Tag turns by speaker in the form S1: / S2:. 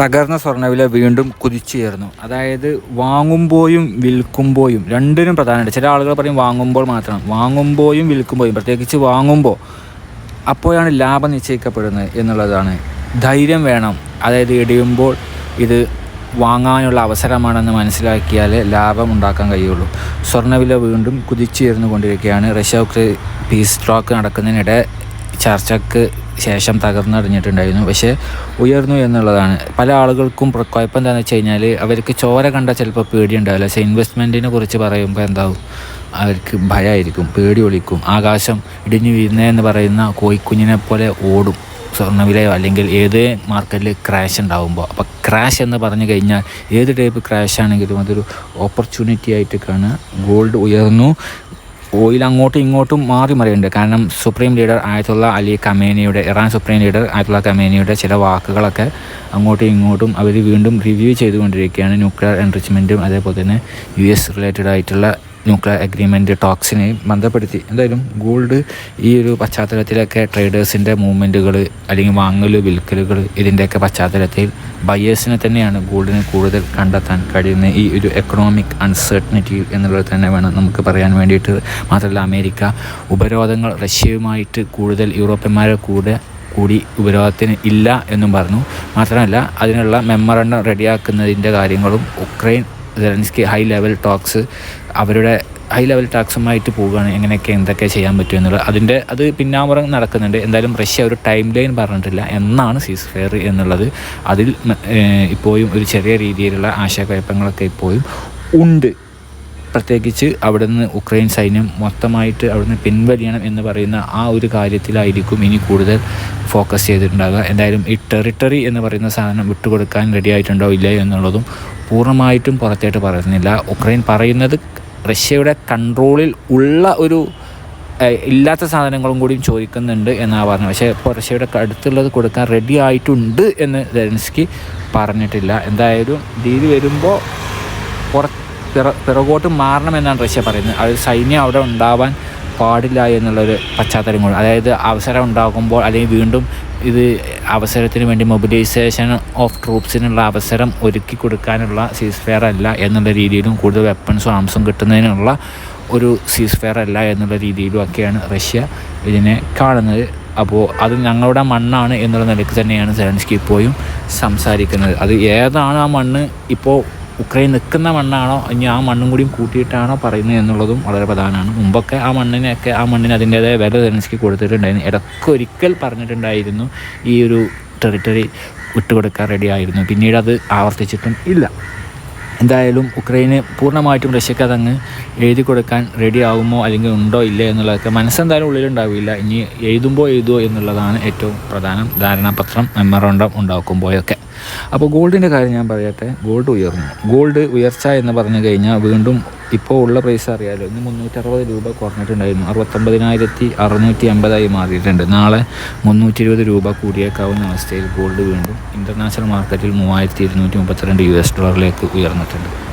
S1: തകർന്ന സ്വർണവില വീണ്ടും കുതിച്ചുയർന്നു. അതായത് വാങ്ങുമ്പോഴും വിൽക്കുമ്പോഴും രണ്ടിനും പ്രധാനമുണ്ട്. ചില ആളുകൾ പറയും വാങ്ങുമ്പോൾ മാത്രം. വാങ്ങുമ്പോഴും വിൽക്കുമ്പോഴും പ്രത്യേകിച്ച് വാങ്ങുമ്പോൾ അപ്പോഴാണ് ലാഭം നിശ്ചയിക്കപ്പെടുന്നത് എന്നുള്ളതാണ്. ധൈര്യം വേണം. അതായത് ഇടിയുമ്പോൾ ഇത് വാങ്ങാനുള്ള അവസരമാണെന്ന് മനസ്സിലാക്കിയാൽ ലാഭം ഉണ്ടാക്കാൻ കഴിയുള്ളൂ. സ്വർണവില വീണ്ടും കുതിച്ചുയർന്നു കൊണ്ടിരിക്കുകയാണ് റഷ്യ ഉക്രൈൻ പീസ് സ്ട്രോക്ക് നടക്കുന്നതിനിടെ ചർച്ചയ്ക്ക് ശേഷം തകർന്നടഞ്ഞിട്ടുണ്ടായിരുന്നു പക്ഷേ ഉയർന്നു എന്നുള്ളതാണ്. പല ആളുകൾക്കും കുഴപ്പം എന്താണെന്ന് വെച്ച് കഴിഞ്ഞാൽ അവർക്ക് ചോര കണ്ടാൽ ചിലപ്പോൾ പേടിയുണ്ടാവില്ല. പക്ഷേ ഇൻവെസ്റ്റ്മെന്റിനെ കുറിച്ച് പറയുമ്പോൾ എന്താവും? അവർക്ക് ഭയമായിരിക്കും പേടി ഒളിക്കും. ആകാശം ഇടിഞ്ഞു വീഴുന്നതെന്ന് പറയുന്ന കോയിക്കുഞ്ഞിനെ പോലെ ഓടും. സ്വർണവിലയോ അല്ലെങ്കിൽ ഏത് മാർക്കറ്റിൽ ക്രാഷ് ഉണ്ടാകുമ്പോൾ അപ്പോൾ ക്രാഷ് എന്ന് പറഞ്ഞു കഴിഞ്ഞാൽ ഏത് ടൈപ്പ് ക്രാഷ് ആണെങ്കിലും അതൊരു ഓപ്പർച്യൂണിറ്റി ആയിട്ട് കാണുക. ഗോൾഡ് ഉയർന്നു. ഓയിൽ അങ്ങോട്ടും ഇങ്ങോട്ടും മാറി മറിയുന്നുണ്ട്. കാരണം സുപ്രീം ലീഡർ ആയത്തുള്ള അലി കമേനിയുടെ ഇറാൻ സുപ്രീം ലീഡർ ആയത്തുള്ള കമേനിയുടെ ചില വാക്കുകളൊക്കെ അങ്ങോട്ടും ഇങ്ങോട്ടും അവർ വീണ്ടും റിവ്യൂ ചെയ്തുകൊണ്ടിരിക്കുകയാണ്. ന്യൂക്ലിയർ എൻറിച്ച്മെന്റും അതേപോലെ തന്നെ യു എസ് റിലേറ്റഡ് ആയിട്ടുള്ള ന്യൂക്ലിയർ അഗ്രിമെന്റ് ടോക്സിനെ ബന്ധപ്പെടുത്തി. എന്തായാലും ഗോൾഡ് ഈ ഒരു പശ്ചാത്തലത്തിലൊക്കെ ട്രേഡേഴ്സിന്റെ മൂവ്മെന്റുകൾ അല്ലെങ്കിൽ വാങ്ങൽ വിൽക്കലുകൾ ഇതിന്റെയൊക്കെ പശ്ചാത്തലത്തിൽ ബയേഴ്സിനെ തന്നെയാണ് ഗോൾഡിന് കൂടുതൽ കണ്ടെത്താൻ കഴിയുന്ന ഈ ഒരു എക്കണോമിക് അൺസർട്ടനിറ്റി എന്നുള്ളത് തന്നെ വേണം നമുക്ക് പറയാൻ വേണ്ടിയിട്ട്. മാത്രമല്ല അമേരിക്ക ഉപരോധങ്ങൾ റഷ്യയുമായിട്ട് കൂടുതൽ യൂറോപ്യന്മാരെ കൂടെ കൂടി ഉപരോധത്തിന് ഇല്ല എന്നും പറഞ്ഞു. മാത്രമല്ല അതിനുള്ള മെമ്മറണ്ടം റെഡിയാക്കുന്നതിന്റെ കാര്യങ്ങളും Ukraine Zelensky high level talks അവരുടെ ഹൈ ലെവൽ ടാക്സുമായിട്ട് പോവുകയാണ് എങ്ങനെയൊക്കെ എന്തൊക്കെ ചെയ്യാൻ പറ്റും എന്നുള്ളത്. അതിന്റെ അത് പിന്നാമ്പുറം നടക്കുന്നുണ്ട്. എന്തായാലും റഷ്യ ഒരു ടൈം ലൈൻ പറഞ്ഞിട്ടില്ല എന്നാണ് സീസ് ഫെയർ എന്നുള്ളത്. അതിൽ ഇപ്പോഴും ഒരു ചെറിയ രീതിയിലുള്ള ആശയക്കുഴപ്പങ്ങളൊക്കെ ഇപ്പോഴും ഉണ്ട്. പ്രത്യേകിച്ച് അവിടുന്ന് ഉക്രൈൻ സൈന്യം മൊത്തമായിട്ട് അവിടുന്ന് പിൻവലിയണം എന്ന് പറയുന്ന ആ ഒരു കാര്യത്തിലായിരിക്കും ഇനി കൂടുതൽ ഫോക്കസ് ചെയ്തിട്ടുണ്ടാകുക എന്തായാലും ഈ ടെറിട്ടറി എന്ന് പറയുന്ന സാധനം വിട്ടുകൊടുക്കാൻ റെഡി ആയിട്ടുണ്ടോ ഇല്ലയോ എന്നുള്ളതും പൂർണമായിട്ടും പുറത്തേട്ട് പറയുന്നില്ല. ഉക്രൈൻ പറയുന്നത് റഷ്യയുടെ കൺട്രോളിൽ ഉള്ള ഒരു ഇല്ലാത്ത സാധനങ്ങളും കൂടിയും ചോദിക്കുന്നുണ്ട് എന്നാണ് പറഞ്ഞത്. പക്ഷേ ഇപ്പോൾ റഷ്യയുടെ അടുത്തുള്ളത് കൊടുക്കാൻ റെഡി ആയിട്ടുണ്ട് എന്ന് ലെൻസ്കി പറഞ്ഞിട്ടില്ല. എന്തായാലും ഡീൽ വരുമ്പോൾ പിറ പിറകോട്ട് മാറണമെന്നാണ് റഷ്യ പറയുന്നത്. അത് സൈന്യം അവിടെ ഉണ്ടാവാൻ പാടില്ല എന്നുള്ളൊരു പശ്ചാത്തലം കൂടി അതായത് അവസരം ഉണ്ടാകുമ്പോൾ അല്ലെങ്കിൽ വീണ്ടും ഇത് അവസരത്തിന് വേണ്ടി മൊബിലൈസേഷൻ ഓഫ് ട്രൂപ്സിനുള്ള അവസരം ഒരുക്കി കൊടുക്കാനുള്ള സീസ് ഫെയർ അല്ല എന്നുള്ള രീതിയിലും കൂടുതൽ വെപ്പൺസും ആംസും കിട്ടുന്നതിനുള്ള ഒരു സീസ് ഫെയർ അല്ല എന്നുള്ള രീതിയിലും ഒക്കെയാണ് റഷ്യ ഇതിനെ കാണുന്നത്. അപ്പോൾ അത് ഞങ്ങളുടെ മണ്ണാണ് എന്നുള്ള നിലയ്ക്ക് തന്നെയാണ് സെലൻസ്കി ഇപ്പോഴും സംസാരിക്കുന്നത്. അത് ഏതാണ് ആ മണ്ണ്? ഇപ്പോൾ ഉക്രൈൻ നിൽക്കുന്ന മണ്ണാണോ? ഇനി ആ മണ്ണും കൂടിയും കൂട്ടിയിട്ടാണോ പറയുന്നത് എന്നുള്ളതും വളരെ പ്രധാനമാണ്. മുമ്പൊക്കെ ആ മണ്ണിനെയൊക്കെ ആ മണ്ണിന് അതിന്റേതായ വില തെരഞ്ഞെടുക്കി കൊടുത്തിട്ടുണ്ടായിരുന്നു. ഇടയ്ക്കൊരിക്കൽ പറഞ്ഞിട്ടുണ്ടായിരുന്നു ഈ ഒരു ടെറിട്ടറി വിട്ടുകൊടുക്കാൻ റെഡി ആയിരുന്നു. പിന്നീട് അത് ആവർത്തിച്ചിട്ടും ഇല്ല. എന്തായാലും ഉക്രൈന് പൂർണമായിട്ടും റഷ്യക്ക് അതങ്ങ് എഴുതി കൊടുക്കാൻ റെഡി ആകുമോ അല്ലെങ്കിൽ ഉണ്ടോ ഇല്ലേ എന്നുള്ളതൊക്കെ മനസ്സെന്തായാലും ഉള്ളിലുണ്ടാവില്ല. ഇനി എഴുതുമ്പോൾ എഴുതുമോ എന്നുള്ളതാണ് ഏറ്റവും പ്രധാനം. ധാരണാപത്രം മെമ്മറണ്ടം ഉണ്ടാക്കുമ്പോഴൊക്കെ. അപ്പോൾ ഗോൾഡിന്റെ കാര്യം ഞാൻ പറയട്ടെ? ഗോൾഡ് ഉയർന്നു. ഗോൾഡ് ഉയർച്ച എന്ന് പറഞ്ഞു കഴിഞ്ഞാൽ വീണ്ടും ഇപ്പോൾ ഉള്ള പ്രൈസ് അറിയാമല്ലോ ഇന്ന് മുന്നൂറ്ററുപത് രൂപ കുറഞ്ഞിട്ടുണ്ടായിരുന്നു. അറുപത്തൊമ്പതിനായിരത്തി അറുന്നൂറ്റി അമ്പതായി മാറിയിട്ടുണ്ട്. നാളെ മുന്നൂറ്റി ഇരുപത് രൂപ കൂടിയേക്കാവുന്ന അവസ്ഥയിൽ ഗോൾഡ് വീണ്ടും ഇന്റർനാഷണൽ മാർക്കറ്റിൽ മൂവായിരത്തി ഇരുന്നൂറ്റി മുപ്പത്തിരണ്ട് യു എസ് ഡോളറിലേക്ക് ഉയർന്നിട്ടുണ്ട്.